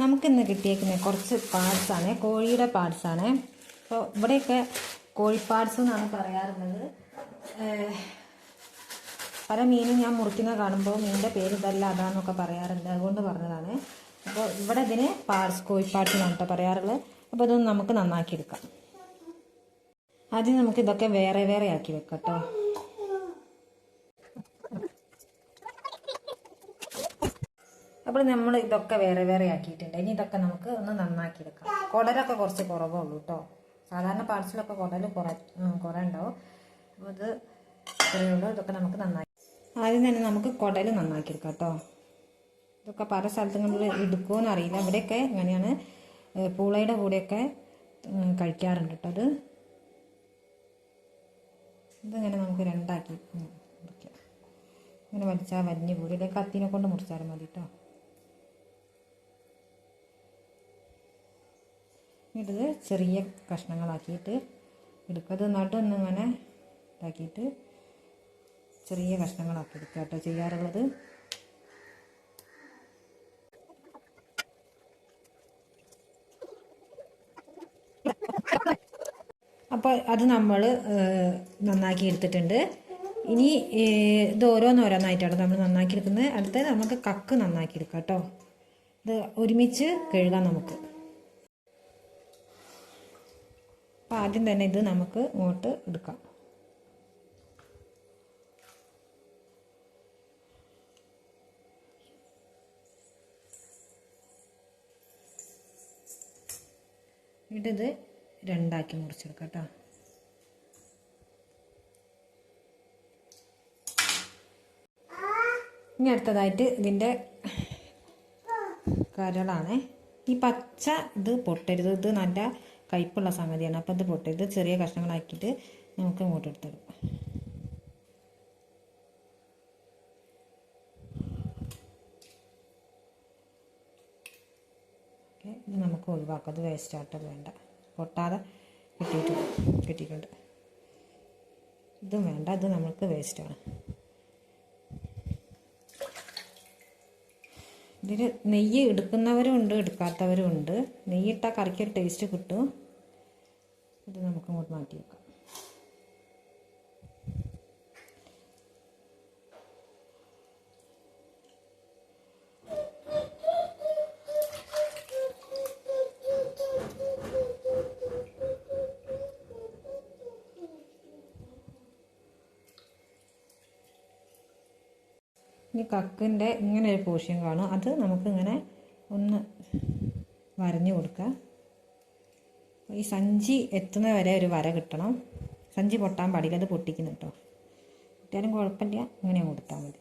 നമുക്കിന്ന് കിട്ടിയേക്കുന്ന കുറച്ച് പാർട്സാണ് കോഴിയുടെ പാർട്സാണ് അപ്പോൾ ഇവിടെയൊക്കെ കോഴി കോഴിപ്പാർട്സ് എന്നാണ് പറയാറുള്ളത്. പല മീനും ഞാൻ മുറിക്കുന്ന കാണുമ്പോൾ മീനിന്റെ പേര് ഇതല്ല അതാന്നൊക്കെ പറയാറുണ്ട്. അതുകൊണ്ട് പറഞ്ഞതാണ്. അപ്പോൾ ഇവിടെ ഇതിന് പാർട്സ് കോഴിപ്പാർട്സ് എന്നാണ് കേട്ടോ പറയാറുള്ളത്. അപ്പോൾ ഇതൊന്ന് നമുക്ക് നന്നാക്കി എടുക്കാം ആദ്യം നമുക്ക് ഇതൊക്കെ വേറെ വേറെ ആക്കി വെക്കാം കേട്ടോ. അപ്പോൾ നമ്മൾ ഇതൊക്കെ വേറെ വേറെ ആക്കിയിട്ടുണ്ട്. ഇനി ഇതൊക്കെ നമുക്ക് ഒന്ന് നന്നാക്കി എടുക്കാം കുടലൊക്കെ കുറച്ച് കുറവേ ഉള്ളൂ കേട്ടോ. സാധാരണ പാർസലൊക്കെ കുടൽ കുറ കുറേ ഉണ്ടാവും. അപ്പോൾ ഇത് ഇത്രയേ ഉള്ളൂ. ഇതൊക്കെ നമുക്ക് നന്നാക്കി ആദ്യം തന്നെ നമുക്ക് കുടൽ നന്നാക്കി എടുക്കാം കേട്ടോ. ഇതൊക്കെ പല സ്ഥലത്തുങ്ങളിൽ എടുക്കുമോ അറിയില്ല. ഇവിടെയൊക്കെ ഇങ്ങനെയാണ് പൂളയുടെ കൂടെയൊക്കെ കഴിക്കാറുണ്ട് കേട്ടോ അത് ഇതിങ്ങനെ നമുക്ക് രണ്ടാക്കി ഇങ്ങനെ വലിച്ചാൽ വലിഞ്ഞ് പോരും. ഇതൊക്കെ കത്തിനെ കൊണ്ട് മുറിച്ചാലും മതി കേട്ടോ. ഇത് ചെറിയ കഷ്ണങ്ങളാക്കിയിട്ട് എടുക്കുക അത് നടുവൊന്നിങ്ങനെ ഇതാക്കിയിട്ട് ചെറിയ കഷ്ണങ്ങളാക്കി എടുക്കുക കേട്ടോ ചെയ്യാറുള്ളത്. അപ്പോൾ അത് നമ്മൾ നന്നാക്കി എടുത്തിട്ടുണ്ട്. ഇനി ഇത് ഓരോന്നോരോന്നായിട്ടാണ് നമ്മൾ നന്നാക്കി എടുക്കുന്നത്. അടുത്തത് നമുക്ക് കക്ക് നന്നാക്കി എടുക്കാം കേട്ടോ. ഇത് ഒരുമിച്ച് കഴുകാം നമുക്ക് അപ്പോൾ ആദ്യം തന്നെ ഇത് നമുക്ക് ഇങ്ങോട്ട് എടുക്കാം. എന്നിട്ടിത് രണ്ടാക്കി മുറിച്ചെടുക്കാം കേട്ടോ. ഇനി അടുത്തതായിട്ട് ഇതിന്റെ കരളാണേ. ഈ പച്ച ഇത് പൊട്ടരുത്. ഇത് നല്ല കയ്പുള്ള സംഗതിയാണ്. അപ്പോൾ ഇത് പൊട്ടരുത് ചെറിയ കഷ്ണങ്ങളാക്കിയിട്ട് നമുക്ക് ഇങ്ങോട്ട് എടുത്തെടുക്കാം ഇത് നമുക്ക് ഒഴിവാക്കാം. അത് വേസ്റ്റ് ആട്ടത് വേണ്ട. പൊട്ടാതെ കിട്ടിയിട്ടുണ്ട്. കിട്ടിയിട്ടുണ്ട്. ഇതും വേണ്ട. ഇത് നമുക്ക് വേസ്റ്റാണ് ഇതിൽ നെയ്യ് എടുക്കുന്നവരും ഉണ്ട് എടുക്കാത്തവരും ഉണ്ട് നെയ്യിട്ട കറിക്ക് ടേസ്റ്റ് കിട്ടും. ഇത് നമുക്ക് ഇങ്ങോട്ട് മാറ്റി വെക്കാം ഇനി കക്കിന്റെ ഇങ്ങനെ ഒരു പോഷൻ കാണും. അത് നമുക്കിങ്ങനെ ഒന്ന് വരഞ്ഞു കൊടുക്കാം. ഈ സഞ്ചി എത്തുന്ന വരെ ഒരു വര കിട്ടണം. സഞ്ചി പൊട്ടാൻ പാടില്ല. അത് പൊട്ടിക്കുന്നു കേട്ടോ കിട്ടിയാലും കുഴപ്പമില്ല. ഇങ്ങനെ കൊടുത്താൽ മതി.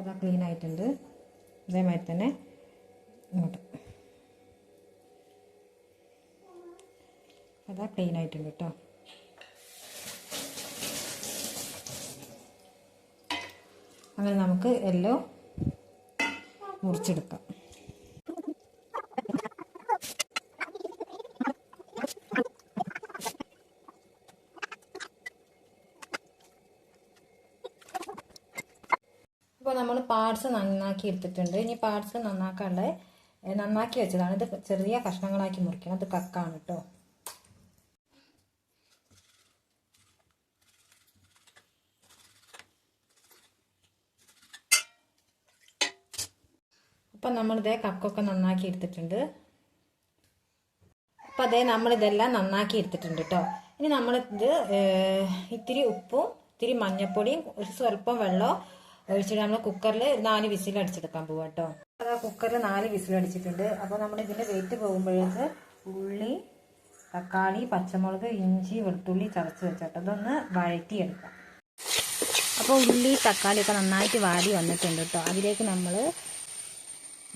അതാ ക്ലീൻ ആയിട്ടുണ്ട്. അതേമാതിരി തന്നെ ഇങ്ങോട്ട്. അതാ ക്ലീൻ ആയിട്ടുണ്ട് കേട്ടോ അങ്ങനെ നമുക്ക് എല്ലോ മുറിച്ചെടുക്കാം. ഇപ്പോൾ നമ്മൾ പാർട്സ് നന്നാക്കി എടുത്തിട്ടുണ്ട്. ഇനി പാർട്സ് നന്നാക്കാണ്ട് നന്നാക്കി വെച്ചതാണ്. ഇത് ചെറിയ കഷ്ണങ്ങളാക്കി മുറിക്കണം. ഇത് കക്കാണ് കേട്ടോ അപ്പം നമ്മളിതേ കക്കൊക്കെ നന്നാക്കി എടുത്തിട്ടുണ്ട്. അപ്പം അതേ നമ്മളിതെല്ലാം നന്നാക്കി എടുത്തിട്ടുണ്ട് കേട്ടോ ഇനി നമ്മളിത് ഇത്തിരി ഉപ്പും ഇത്തിരി മഞ്ഞപ്പൊടിയും ഒരു സ്വല്പം വെള്ളവും ഒഴിച്ചിട്ട് നമ്മൾ കുക്കറിൽ നാല് വിസിൽ അടിച്ചെടുക്കാൻ പോവാം കുക്കറിൽ നാല് വിസിൽ അടിച്ചിട്ടുണ്ട്. അപ്പോൾ നമ്മൾ ഇതിന്റെ വെയിറ്റ് പോകുമ്പോഴേക്ക് ഉള്ളി തക്കാളി പച്ചമുളക് ഇഞ്ചി വെളുത്തുള്ളി ചതച്ച് വെച്ചിട്ട് അതൊന്ന് വഴറ്റിയെടുക്കാം. അപ്പോൾ ഉള്ളി തക്കാളിയൊക്കെ നന്നായിട്ട് വാടി വന്നിട്ടുണ്ട് കേട്ടോ. അതിലേക്ക് നമ്മൾ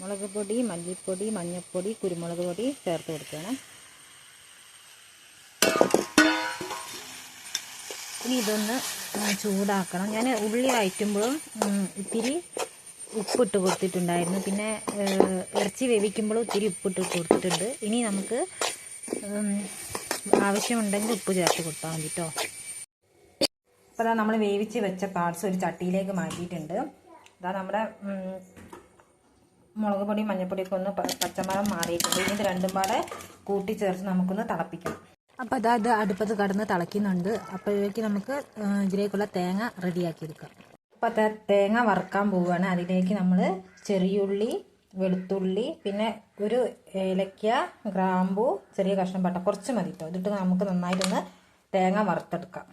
മുളക് പൊടി മല്ലിപ്പൊടി മഞ്ഞൾപ്പൊടി കുരുമുളക് പൊടി ചേർത്ത് കൊടുക്കണം ഇനി ഇതൊന്ന് ചൂടാക്കണം. ഞാൻ ഉള്ളി വഴറ്റുമ്പോഴും ഇത്തിരി ഉപ്പിട്ട് കൊടുത്തിട്ടുണ്ടായിരുന്നു. പിന്നെ ഇറച്ചി വേവിക്കുമ്പോൾ ഒത്തിരി ഉപ്പിട്ട് കൊടുത്തിട്ടുണ്ട്. ഇനി നമുക്ക് ആവശ്യമുണ്ടെങ്കിൽ ഉപ്പ് ചേർത്ത് കൊടുത്താൽ മതി കേട്ടോ നമ്മൾ വേവിച്ച് വെച്ച പാർട്സ് ഒരു ചട്ടിയിലേക്ക് മാറ്റിയിട്ടുണ്ട്. അതാ നമ്മുടെ മുളക് പൊടി മഞ്ഞൾപ്പൊടിയൊക്കെ ഒന്ന് പച്ചമരം മാറിയിട്ടുണ്ട്. ഇനി ഇത് രണ്ടും പാടെ കൂട്ടിച്ചേർത്ത് നമുക്കൊന്ന് തിളപ്പിക്കണം. അപ്പോൾ അതാ ഇത് അടുപ്പത്ത് കടന്ന് തിളയ്ക്കുന്നുണ്ട്. അപ്പോഴേക്ക് നമുക്ക് ഇതിലേക്കുള്ള തേങ്ങ റെഡിയാക്കി എടുക്കാം. അപ്പോൾ തേങ്ങ വറുക്കാൻ പോവുകയാണ് അതിലേക്ക് നമ്മൾ ചെറിയുള്ളി വെളുത്തുള്ളി പിന്നെ ഒരു ഏലക്ക ഗ്രാമ്പു ചെറിയ കഷ്ണം പട്ട കുറച്ച് മതി കേട്ടോ ഇതിട്ട് നമുക്ക് നന്നായിട്ടൊന്ന് തേങ്ങ വറുത്തെടുക്കാം.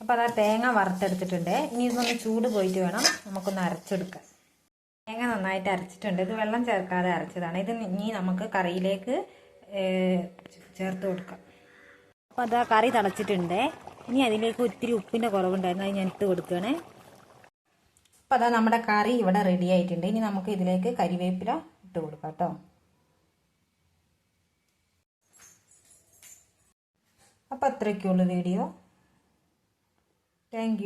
അപ്പോൾ അതാ തേങ്ങ വറുത്തെടുത്തിട്ടുണ്ട്. ഇനി ഇതൊന്ന് ചൂട് പോയിട്ട് വേണം നമുക്കൊന്ന് അരച്ചെടുക്കാം തേങ്ങ നന്നായിട്ട് അരച്ചിട്ടുണ്ട്. ഇത് വെള്ളം ചേർക്കാതെ അരച്ചതാണ്. ഇത് ഇനി നമുക്ക് കറിയിലേക്ക് ചേർത്ത് കൊടുക്കാം. അപ്പോൾ അതാ കറി തിളച്ചിട്ടുണ്ട്. ഇനി അതിലേക്ക് ഒത്തിരി ഉപ്പിന്റെ കുറവുണ്ടായിരുന്നു. അത് ഞാൻ ഇട്ട് കൊടുക്കുകയാണേ. അപ്പോൾ അതാ നമ്മുടെ കറി ഇവിടെ റെഡി ആയിട്ടുണ്ട്. ഇനി നമുക്ക് ഇതിലേക്ക് കരിവേപ്പില ഇട്ട് കൊടുക്കാം കേട്ടോ അപ്പോൾ അത്രയ്ക്കുള്ളൂ വീഡിയോ താങ്ക്